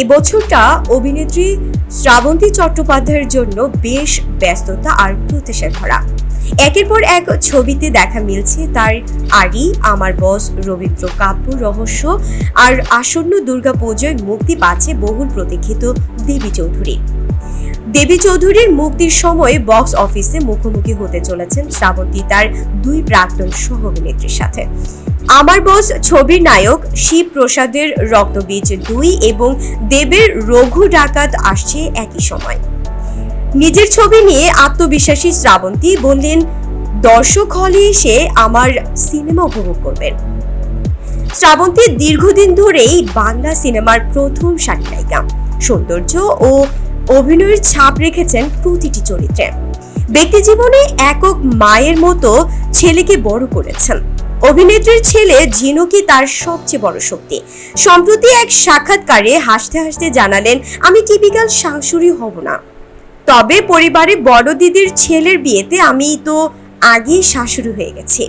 এবছরটা অভিনেত্রী শ্রাবন্তী চট্টোপাধ্যায়ের জন্য বেশ ব্যস্ততা আর প্রত্যাশায় ভরা। একের পর এক ছবিতে দেখা মিলছে তার আরি আমার বস, রবীন্দ্র কাব্য, রহস্য আর আসন্ন দুর্গাপুজোয় মুক্তি পাচ্ছে বহুল প্রতীক্ষিত দেবী চৌধুরী। দেবী চৌধুরীর মুক্তির সময় বক্স অফিসে মুখোমুখি হতে চলেছেন শ্রাবন্তী তার দুই প্রাক্তন সহ অভিনেত্রীর সাথে। আমার বস ছবির নায়ক শিব প্রসাদের রক্তবীজ দুই এবং দেবের রঘু ডাকাত আসছে একই সময়। নিজের ছবি নিয়ে আত্মবিশ্বাসী শ্রাবন্তী বললেন, দর্শক হলে এসে আমার সিনেমা উপভোগ করবেন। শ্রাবন্তী দীর্ঘদিন ধরেই বাংলা সিনেমার প্রথম সারি নায়িকা। সৌন্দর্য ও অভিনয়ের ছাপ রেখেছেন প্রতিটি চরিত্রে। ব্যক্তি জীবনে একক মায়ের মতো ছেলেকে বড় করেছেন। অভিনেত্রীর ছেলে ঝিনুকি তার সবচেয়ে বড় শক্তি। সম্প্রতি এক সাক্ষাৎকারে হাসতে হাসতে জানালেন, আমি টিপিক্যাল শাশুড়ি হব না। তবে পরিবারে বড় দিদির ছেলের বিয়েতে আমি তো আগেই শাশুড়ি হয়ে গেছি।